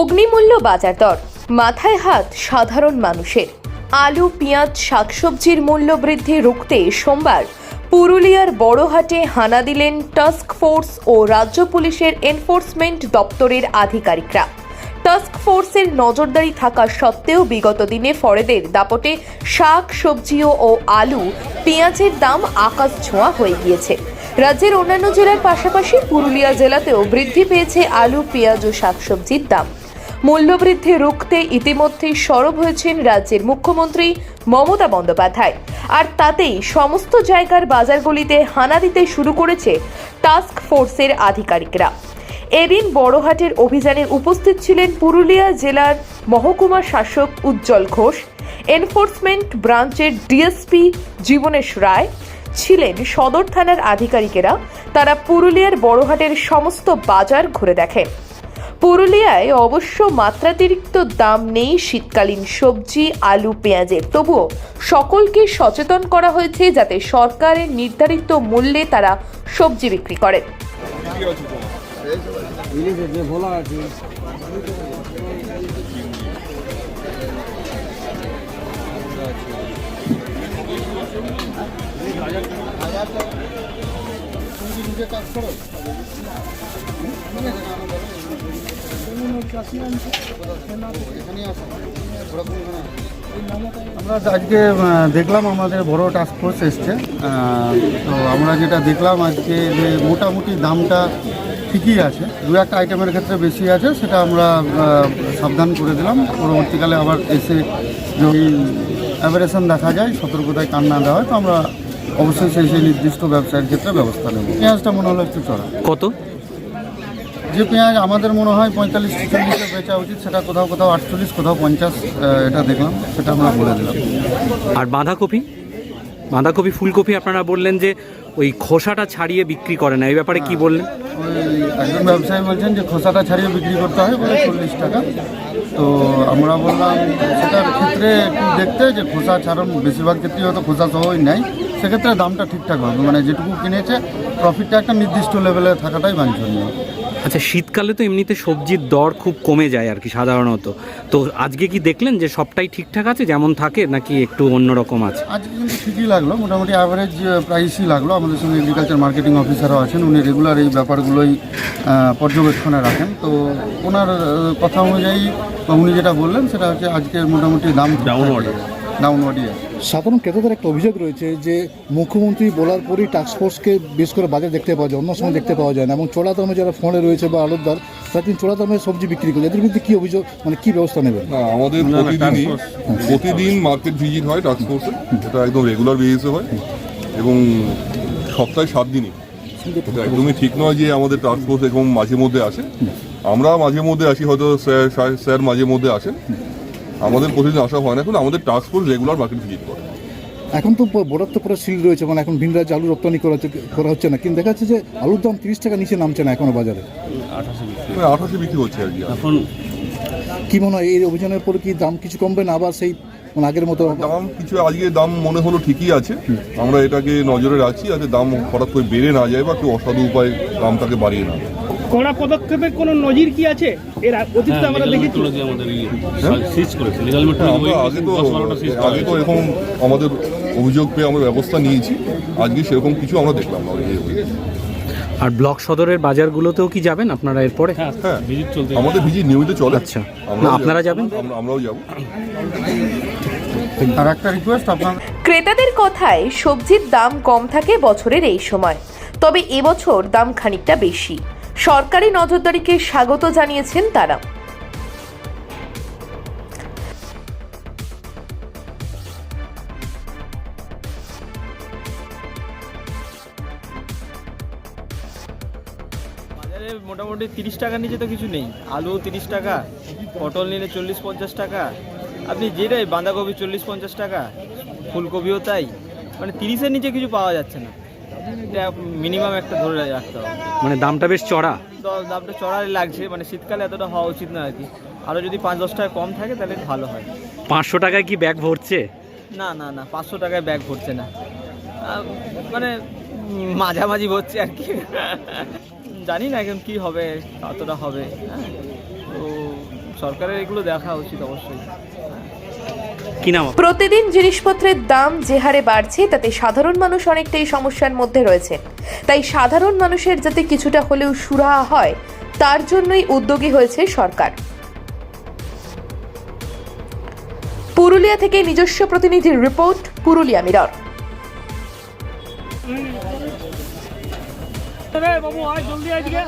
অগ্নিমূল্য বাজার দর। মাথায় হাত সাধারণ মানুষের। আলু, পেঁয়াজ, শাকসবজির মূল্য বৃদ্ধি রুখতে সোমবার পুরুলিয়ার বড়হাটে হানা দিলেন টাস্ক ফোর্স ও রাজ্য পুলিশের এনফোর্সমেন্ট দপ্তরের আধিকারিকরা। টাস্ক ফোর্সের নজরদারি থাকা সত্ত্বেও বিগত দিনে ফরেদের দাপটে শাক, সবজিও ও আলু পেঁয়াজের দাম আকাশ ছোঁয়া হয়ে গিয়েছে। রাজ্যের অন্যান্য জেলার পাশাপাশি পুরুলিয়া জেলাতেও বৃদ্ধি পেয়েছে আলু, পেঁয়াজ ও শাকসবজির দাম। মূল্যবৃদ্ধি রুখতে ইতিমধ্যেই সরব হয়েছেন রাজ্যের মুখ্যমন্ত্রী মমতা বন্দ্যোপাধ্যায়। আর তাতেই সমস্ত জায়গার বাজারগুলিতে হানা দিতে শুরু করেছে টাস্ক ফোর্সের আধিকারিকরা। এদিন বড়হাটের অভিযানে উপস্থিত ছিলেন পুরুলিয়া জেলার মহকুমা শাসক উজ্জ্বল ঘোষ, এনফোর্সমেন্ট ব্রাঞ্চের ডিএসপি জীবনেশ রায় ছিলেন সদর থানার আধিকারিকেরা। তারা পুরুলিয়ার বড়হাটের সমস্ত বাজার ঘুরে দেখেন। পুরুলিয়ায় অবশ্য মাত্রাতিরিক্ত দাম নেই শীতকালীন সবজি, আলু, পেঁয়াজের। তবুও সকলকে সচেতন করা হয়েছে যাতে সরকারের নির্ধারিত মূল্যে তারা সবজি বিক্রি করেন। যে ভোলা আছে আমরা আজকে দেখলাম আমাদের বড় টাস্ক ফোর্স এসছে। তো আমরা যেটা দেখলাম আজকে যে মোটামুটি দামটা ঠিকই আছে। দু একটা আইটেমের ক্ষেত্রে বেশি আছে, সেটা আমরা সাবধান করে দিলাম। পরবর্তীকালে আবার এসে যদি অ্যাভারেশন দেখা যায়, সতর্কতায় কান্না দেওয়া হয়, তো আমরা অবশ্যই সেই সেই নির্দিষ্ট ব্যবসায়ের ক্ষেত্রে ব্যবস্থা নেব। পেঁয়াজটা মনে হলো একটু চড়া। কত? যে পেঁয়াজ আমাদের মনে হয় পঁয়তাল্লিশ ছেচল্লিশে বেচা উচিত সেটা কোথাও কোথাও আটচল্লিশ কোথাও পঞ্চাশ এটা দেখলাম সেটা আমরা বলে দিলাম। আর বাঁধাকপি? বাঁধাকপি ফুলকপি আপনারা বললেন যে ওই খোসাটা ছাড়িয়ে বিক্রি করে না এই ব্যাপারে কি বললেন? ওই একজন ব্যবসায়ী বলছেন যে খোসাটা ছাড়িয়ে বিক্রি করতে হয় বলে চল্লিশ টাকা। তো আমরা বললাম সেটার ক্ষেত্রে একটু দেখতে যে খোসা ছাড়ান বেশিরভাগ ক্ষেত্রেই হয়তো খোসা সহই নেয়। সেক্ষেত্রে দামটা ঠিকঠাক হবে। মানে যেটুকু কিনেছে প্রফিটটা একটা নির্দিষ্ট লেভেলে থাকাটাই বাঞ্ছনীয়। আচ্ছা শীতকালে তো এমনিতে সবজির দর খুব কমে যায় আর কি সাধারণত। তো আজকে কি দেখলেন যে সবটাই ঠিকঠাক আছে যেমন থাকে নাকি একটু অন্যরকম আছে? আজকে কিন্তু ঠিকই লাগল। মোটামুটি অ্যাভারেজ প্রাইসই লাগল। আমাদের সঙ্গে এগ্রিকালচার মার্কেটিং অফিসারও আছেন। উনি রেগুলার এই ব্যাপারগুলোই পর্যবেক্ষণে রাখেন। তো ওনার কথা অনুযায়ী উনি যেটা বললেন সেটা হচ্ছে আজকে মোটামুটি দাম ডাউনওয়ার্ড আছে সাধারণ ক্রেতাদের একটা অভিযোগ রয়েছে যে মুখ্যমন্ত্রী বলার পরই টাস্ক ফোর্সকে বেশ করে বাজার দেখতে পাওয়া যায় অন্য সময় দেখতে পাওয়া যায় না। এবং চোরা দামে যারা ফোনে রয়েছে বা আলুদার তারা কিন্তু চোরা দামে সবজি বিক্রি করে এদের বিরুদ্ধে কী অভিযোগ মানে কী ব্যবস্থা নেবেন? না আমাদের প্রতিদিনই প্রতিদিন মার্কেট ভিজিট হয় টাস্ক ফোর্সে এটা একদম রেগুলার বেসিসে হয়। এবং সপ্তাহে সাত দিনই। একদমই ঠিক নয় যে আমাদের টাস্ক ফোর্স এরকম মাঝে মধ্যে আসে। আমরা মাঝে মধ্যে আসি হয়তো স্যার স্যার- স্যার মাঝে মধ্যে আসেন। আমাদের প্রতিদিন আসা হয় না কিন্তু আমাদের task force regular market visit করে। এখন তো বরাদ তো পুরো সিল রয়েছে মানে এখন ভিন রাজ্যে আলু রপ্তানি করা হচ্ছে করা হচ্ছে না। কিন্তু দেখা যাচ্ছে যে আলুর দাম তিরিশ টাকা নিচে নামছে না এখনও বাজারে। মানে আঠাশে বিক্রি হচ্ছে আর কি। এখন কি মনে হয় এই অভিযানের পরে কি দাম কিছু কমবে না আবার সেই মানে আগের মতো? দাম কিছু আজকে দাম মনে হলো ঠিকই আছে। আমরা এটাকে নজরে রাখছি যাতে দাম হঠাৎ করে বেড়ে না যায় বা কেউ অসাধু উপায় দামটাকে বাড়িয়ে না। কড়া পদক্ষেপের কোনো নজির কি আছে? এর অতীতে আমরা দেখেছি। আমাদের সিজ করেছে লিগাল হ্যাঁ, আগে তো এরকম আমাদের অভিযোগ পেয়ে আমরা ব্যবস্থা নিয়েছি। আজকে সেরকম কিছু আমরা দেখলাম না আর ব্লক সদরের বাজারগুলোতেও কি যাবেন আপনারা এরপরে? হ্যাঁ আমাদের ভিজিট নিয়মিত চলে। আচ্ছা। না, আপনারা যাবেন? আমরাও যাব। আর একটা রিকোয়েস্ট আপনার ক্রেতাদের কথায় সবজির দাম কম থাকে বছরের এই সময়। তবে এবছর দাম খানিকটা বেশি। সরকারি নজরদারিকে স্বাগত জানিয়েছেন তারা। মোটামুটি তিরিশ টাকার নিচে তো কিছু নেই। আলু তিরিশ টাকা, পটল নিলে চল্লিশ পঞ্চাশ টাকা। আপনি যেটাই বাঁধাকপি চল্লিশ পঞ্চাশ টাকা, ফুলকপিও তাই। মানে তিরিশের নিচে কিছু পাওয়া যাচ্ছে না। এটা মিনিমাম একটা ধরে রাখতে হবে। মানে দামটা বেশ চড়া। দামটা চড়াই লাগছে মানে শীতকালে এতটা হওয়া উচিত না আর কি। আরও যদি পাঁচ দশ টাকা কম থাকে তাহলে ভালো হয়। পাঁচশো টাকায় কি ব্যাগ ভরছে? না না না পাঁচশো টাকায় ব্যাগ ভরছে না। মানে মাঝামাঝি ভরছে আর কি। জানি না এখন কি হবে কতটা হবে হ্যাঁ। তো সরকারের এগুলো দেখা উচিত অবশ্যই। কি নাম প্রতিদিন জিনিসপত্রের দাম যে হারে বাড়ছে তাতে সাধারণ মানুষ অনেকটাই সমস্যার মধ্যে রয়েছে। তাই সাধারণ মানুষের যাতে কিছুটা হলেও সুরাহা হয় তার জন্যই উদ্যোগী হয়েছে সরকার। পুরুলিয়া থেকে নিজস্ব প্রতিনিধির রিপোর্ট পুরুলিয়া মিরর। বাবু আয় জলদি আজকে